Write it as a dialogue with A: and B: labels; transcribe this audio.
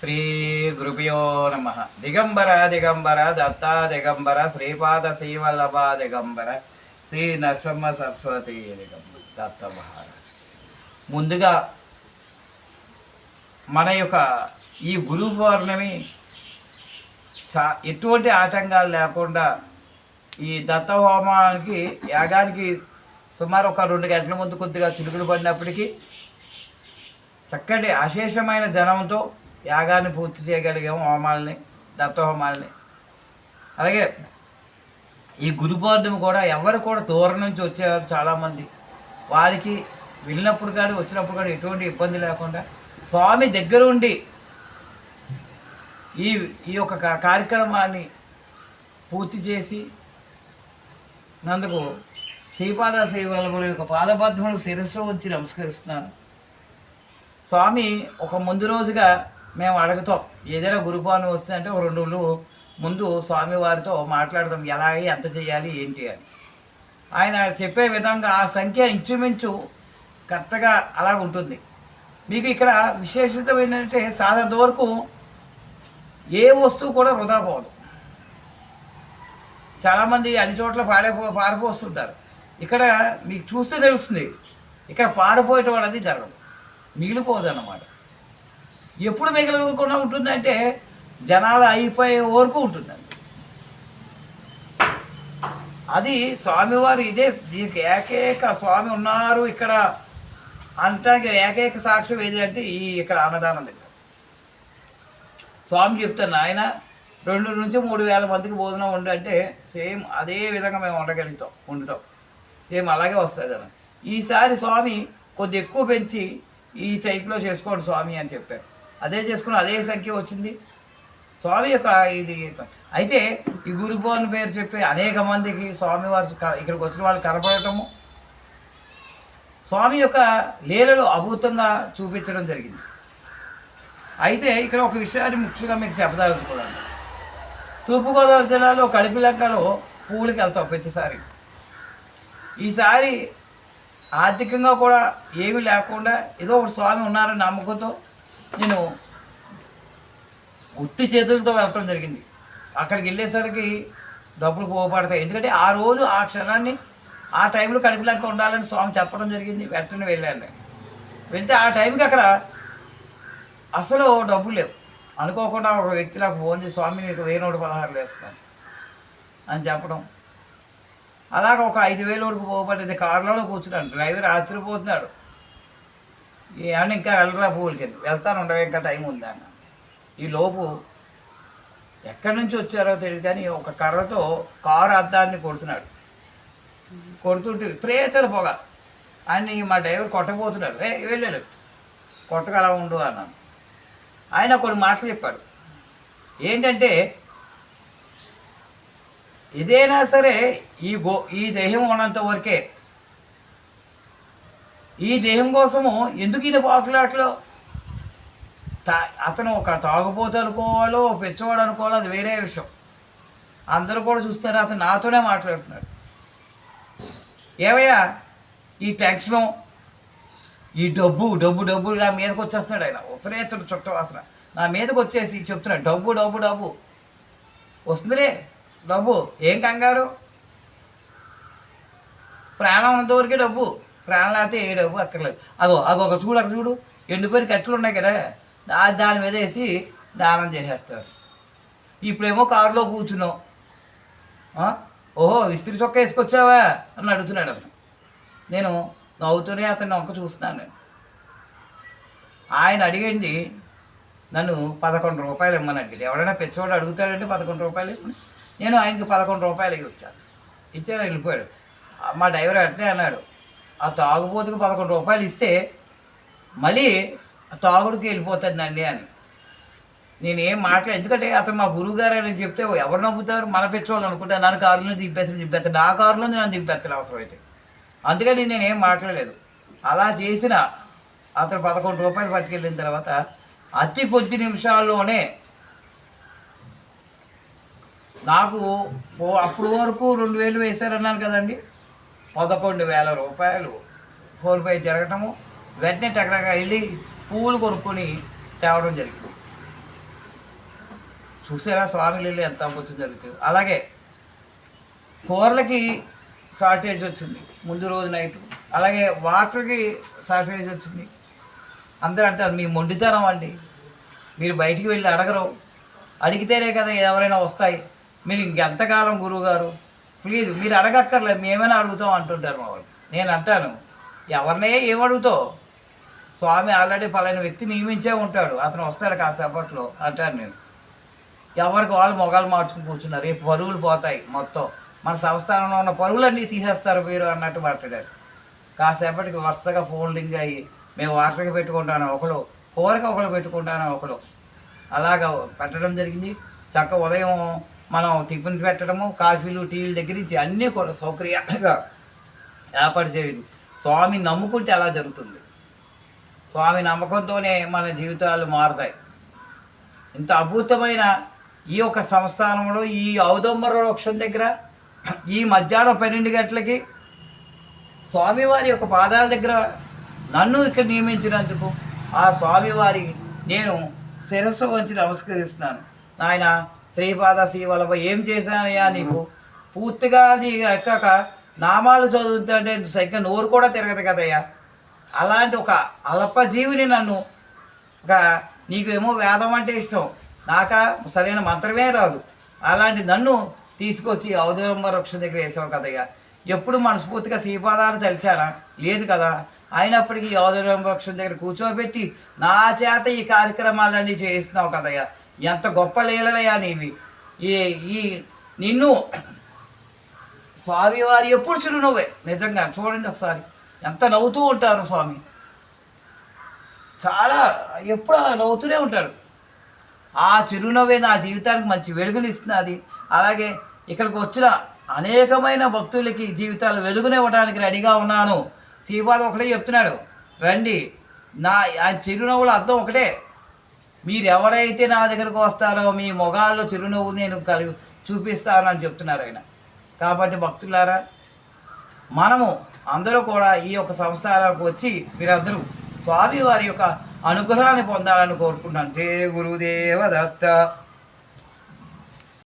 A: శ్రీ గురుభ్యో నమ. దిగంబర దిగంబర దత్త దిగంబర శ్రీపాద శ్రీవల్లభ దిగంబర శ్రీ నరసింహ సరస్వతి దిగంబర దత్త మహారాజ్. ముందుగా మన యొక్క ఈ గురు పౌర్ణమి చా ఎటువంటి ఆటంకాలు లేకుండా ఈ దత్త హోమానికి యాగానికి సుమారు ఒక రెండు గంటల ముందు కొద్దిగా చిలుకులు పడినప్పటికీ చక్కటి అశేషమైన జనంతో యాగాన్ని పూర్తి చేయగలిగాము హోమాలని దత్తహోమాలని అలాగే ఈ గురు పౌర్ణమి కూడా ఎవరు కూడా దూరం నుంచి వచ్చేవారు చాలామంది. వారికి వెళ్ళినప్పుడు కానీ వచ్చినప్పుడు కానీ ఎటువంటి ఇబ్బంది లేకుండా స్వామి దగ్గర ఉండి ఈ ఈ యొక్క కార్యక్రమాన్ని పూర్తి చేసి నందుకు శ్రీపాద సేవల యొక్క పాదపద్మలు శిరస్సు ఉంచి నమస్కరిస్తున్నాను. స్వామి ఒక ముందు రోజుగా మేము అడుగుతాం ఏదైనా గురుపాను వస్తుందంటే ఒక రెండు రోజులు ముందు స్వామి వారితో మాట్లాడతాం ఎలా ఎంత చేయాలి ఏంటి అని ఆయన చెప్పే విధంగా ఆ సంఖ్య ఇంచుమించు కరెక్ట్గా అలా ఉంటుంది. మీకు ఇక్కడ విశేషత ఏంటంటే సాధన వరకు ఏ వస్తువు కూడా వృధా పోదు. చాలామంది అన్ని చోట్ల పాడైపో పారిపోస్తుంటారు ఇక్కడ మీకు చూస్తే తెలుస్తుంది ఇక్కడ పారిపోయేటవాడు అది జరగదు. మిగిలిపోదు అన్నమాట ఎప్పుడు మిగలకుండా ఉంటుందంటే జనాలు అయిపోయే వరకు ఉంటుందండి. అది స్వామివారు ఇదే దీనికి ఏకైక స్వామి ఉన్నారు ఇక్కడ. అనటానికి ఏకైక సాక్ష్యం ఏది అంటే ఈ ఇక్కడ అన్నదానం దగ్గర. స్వామి చెప్తాను ఆయన రెండు నుంచి మూడు వేల మందికి భోజనం ఉండు అంటే సేమ్ అదే విధంగా మేము ఉండగలుగుతాం వండుతాం. సేమ్ అలాగే వస్తుంది అని ఈసారి స్వామి కొద్ది ఎక్కువ పెంచి ఈ టైప్లో చేసుకోండి స్వామి అని చెప్పారు. అదే చేసుకుని అదే సంఖ్య వచ్చింది. స్వామి యొక్క ఇది అయితే ఈ గురుభవన్ పేరు చెప్పి అనేక మందికి స్వామి వారు ఇక్కడికి వచ్చిన వాళ్ళు కనపడటము. స్వామి యొక్క లీలలు అభూతంగా చూపించడం జరిగింది. అయితే ఇక్కడ ఒక విషయాన్ని ముఖ్యంగా మీకు చెప్పదలుచుకోవాలి. తూర్పుగోదావరి జిల్లాలో కడిపిలంకలో పూలకి వెళ్తాం ప్రతిసారి. ఈసారి ఆర్థికంగా కూడా ఏమీ లేకుండా ఏదో ఒక స్వామి ఉన్నారని నమ్మకంతో నేను ఉత్తి చేతులతో వెళ్ళటం జరిగింది. అక్కడికి వెళ్ళేసరికి డబ్బులు పోపడతాయి ఎందుకంటే ఆ రోజు ఆ క్షణాన్ని ఆ టైంలో కడుపులంక ఉండాలని స్వామి చెప్పడం జరిగింది. వెంటనే వెళ్ళాను నేను. వెళ్తే ఆ టైంకి అక్కడ అసలు డబ్బులు లేవు. అనుకోకుండా ఒక వ్యక్తి నాకు ఫోన్ చేసి స్వామి నీకు వెయ్యి నూట పదహారు వేస్తున్నాను అని చెప్పడం. అలాగ ఒక ఐదు వేలు వరకు పోబడింది కారులోనే కూర్చున్నాను. డ్రైవర్ ఆశ్చర్యపోతున్నాడు. ఏమన్నా ఇంకా వెళ్ళరా పువ్వులకి వెళ్తాను ఉండవు ఇంకా టైం ఉంది అన్న. ఈ లోపు ఎక్కడి నుంచి వచ్చారో తెలియదు కానీ ఒక కర్రతో కారు అద్దాన్ని కొడుతున్నాడు. కొడుతుంటే విపరీతల పొగ. ఆయన మా డ్రైవర్ కొట్టబోతున్నాడు. ఏ వెళ్ళలేదు కొట్టక అలా ఉండు అన్నాను. ఆయన కొన్ని మాటలు చెప్పాడు. ఏంటంటే ఇదేనా సరే ఈ గో ఈ దేహం ఉన్నంత వరకే ఈ దేహం కోసము ఎందుకు ఈయన పాకులాట్లో? తా అతను ఒక తాగుపోతు అనుకోవాలో పెచ్చవాడు అనుకోవాలో అది వేరే విషయం. అందరూ కూడా చూస్తున్నారు అతను నాతోనే మాట్లాడుతున్నాడు. ఏవయ్యా ఈ టెన్షను ఈ డబ్బు డబ్బు డబ్బు నా మీదకి వచ్చేస్తున్నాడు ఆయన. ఉపరేతుడు చుట్ట వాసన. నా మీదకి వచ్చేసి చెప్తున్నాడు డబ్బు డబ్బు డబ్బు. వస్తుందిలే డబ్బు. ఏం కంగారు? ప్రాణం ఉన్నంతవరకే డబ్బు. ప్రాణాలతో ఏ డబ్బు అక్కర్లేదు అగో అగో ఒక చూడు అక్కడ చూడు. ఎండిపోయిన కట్టెలు ఉన్నాయి కదా దాని మీద వేసి దానం చేసేస్తారు. ఇప్పుడేమో కారులో కూర్చున్నావు ఓహో విస్త్రీ చొక్క వేసుకొచ్చావా? అని అడుగుతున్నాడు అతను. నేను నవ్వుతూనే అతన్ని వంక చూస్తున్నాను. నేను ఆయన అడిగండి నన్ను పదకొండు రూపాయలు ఇమ్మని అడిగాడు ఎవరైనా పెద్దవాడు అడుగుతాడంటే పదకొండు రూపాయలు నేను ఆయనకి పదకొండు రూపాయలు వచ్చాను ఇచ్చాను వెళ్ళిపోయాడు. మా డ్రైవర్ అట్నే అన్నాడు. ఆ తాగుబోతుకు పదకొండు రూపాయలు ఇస్తే మళ్ళీ ఆ తాగుడికి వెళ్ళిపోతుందండి అని. నేను ఏం ఎందుకంటే అతను మా గురువుగారు అని చెప్తే ఎవరు నమ్ముతారు? మన పెట్టుకోవాలి అనుకుంటే నన్ను కారులో దింపేస్తాను దింపేస్తాను నా కారులో నన్ను అవసరం అయితే అందుకని నేను ఏం మాట్లాడలేదు. అలా చేసిన అతను పదకొండు రూపాయలు పట్టుకెళ్ళిన తర్వాత అతి కొద్ది నిమిషాల్లోనే నాకు ఓ అప్పుడు వరకు రెండు వేలు వేశారన్నాను కదండి. పదకొండు వేల రూపాయలు ఫోన్పే జరగటము. వెంటనే టకటక వెళ్ళి పువ్వులు కొనుక్కొని తేవడం జరిగింది. చూసారా? స్వామి నీళ్ళు ఎంత అద్భుతం జరుగుతుంది. అలాగే కూరలకి షార్టేజ్ వచ్చింది. ముందు రోజు నైట్. అలాగే వాటర్కి షార్టేజ్ వచ్చింది. అందరూ అంటారు మీ మొండితనం అండి. మీరు బయటికి వెళ్ళి అడగరు. అడిగితేనే కదా ఎవరైనా వస్తాయి. మీరు ఇంకెంతకాలం గురువుగారు? ప్లీజ్ మీరు అడగక్కర్లేదు మేమైనా అడుగుతాం అంటుంటారు మా వాళ్ళు. నేను అంటాను ఎవరినే ఏం అడుగుతావు? స్వామి ఆల్రెడీ పలానా వ్యక్తి నియమించే ఉంటాడు అతను వస్తాడు కాసేపట్లో అంటాను నేను. ఎవరికి వాళ్ళు మొగాలు మార్చుకుని కూర్చున్నారు రేపు పరుగులు పోతాయి మొత్తం. మన సంస్థానంలో ఉన్న పరుగులన్నీ తీసేస్తారు మీరు అన్నట్టు మాట్లాడారు. కాసేపటికి వరుసగా ఫోల్డింగ్ అయ్యి మేము వాటర్కి పెట్టుకుంటాను ఒకరు కూరకి ఒకరు పెట్టుకుంటాను ఒకరు అలాగా పెట్టడం జరిగింది. చక్క ఉదయం మనం టిఫిన్ పెట్టడము కాఫీలు టీవీల దగ్గర నుంచి అన్నీ కూడా సౌకర్యంగా ఏర్పాటు చేయండి. స్వామి నమ్ముకుంటే అలా జరుగుతుంది. స్వామి నమ్మకంతోనే మన జీవితాలు మారుతాయి. ఇంత అద్భుతమైన ఈ యొక్క సంస్థానంలో ఈ ఔదంబర వృక్షం దగ్గర ఈ మధ్యాహ్నం పన్నెండు గంటలకి స్వామివారి యొక్క పాదాల దగ్గర నన్ను ఇక్కడ నియమించినందుకు ఆ స్వామివారి నేను శిరస్సు వంచి నమస్కరిస్తున్నాను. నాయన శ్రీపాద శ్రీవల్లభ ఏం చేశానయ్యా నీకు? పూర్తిగా నీ ఎక్కక నామాలు చదువుతుంటే సరిగ్గా నోరు కూడా తిరగదు కదయ్యా. అలాంటి ఒక అల్పజీవిని నన్ను ఒక నీకేమో వేదం అంటే ఇష్టం. నాక సరైన మంత్రమే రాదు. అలాంటి నన్ను తీసుకొచ్చి ఔదరంబ వృక్షం దగ్గర వేసావు కదయ్యా. ఎప్పుడు మనస్ఫూర్తిగా శ్రీపాదాలు తెలిసానా లేదు కదా. అయినప్పటికీ ఔదరంబ వృక్షం దగ్గర కూర్చోబెట్టి నా చేత ఈ కార్యక్రమాలన్నీ చేయిస్తున్నావు కదయ్యా. ఎంత గొప్ప లీలలయ్యా నీవి. ఈ ఈ నిన్ను స్వామివారి ఎప్పుడు చిరునవ్వే. నిజంగా చూడండి ఒకసారి. ఎంత నవ్వుతూ ఉంటారు స్వామి. చాలా ఎప్పుడు అలా నవ్వుతూనే ఉంటాడు ఆ చిరునవ్వే నా జీవితానికి మంచి వెలుగునిస్తున్నది అలాగే ఇక్కడికి వచ్చిన అనేకమైన భక్తులకి జీవితాలు వెలుగునివ్వడానికి రెడీగా ఉన్నాను. శ్రీపాద ఒకటే చెప్తున్నాడు. రండి. నా ఆయన చిరునవ్వుల అర్థం ఒకటే. మీరు ఎవరైతే నా దగ్గరకు వస్తారో మీ మొగాల్లో చిరునవ్వు నేను కలిగి చూపిస్తానని చెప్తున్నారు ఆయన. కాబట్టి భక్తులారా మనము అందరూ కూడా ఈ యొక్క సంస్థలకు వచ్చి మీరందరూ స్వామి వారి యొక్క అనుగ్రహాన్ని పొందాలని కోరుకుంటున్నాను. జయ గురుదేవ దత్త.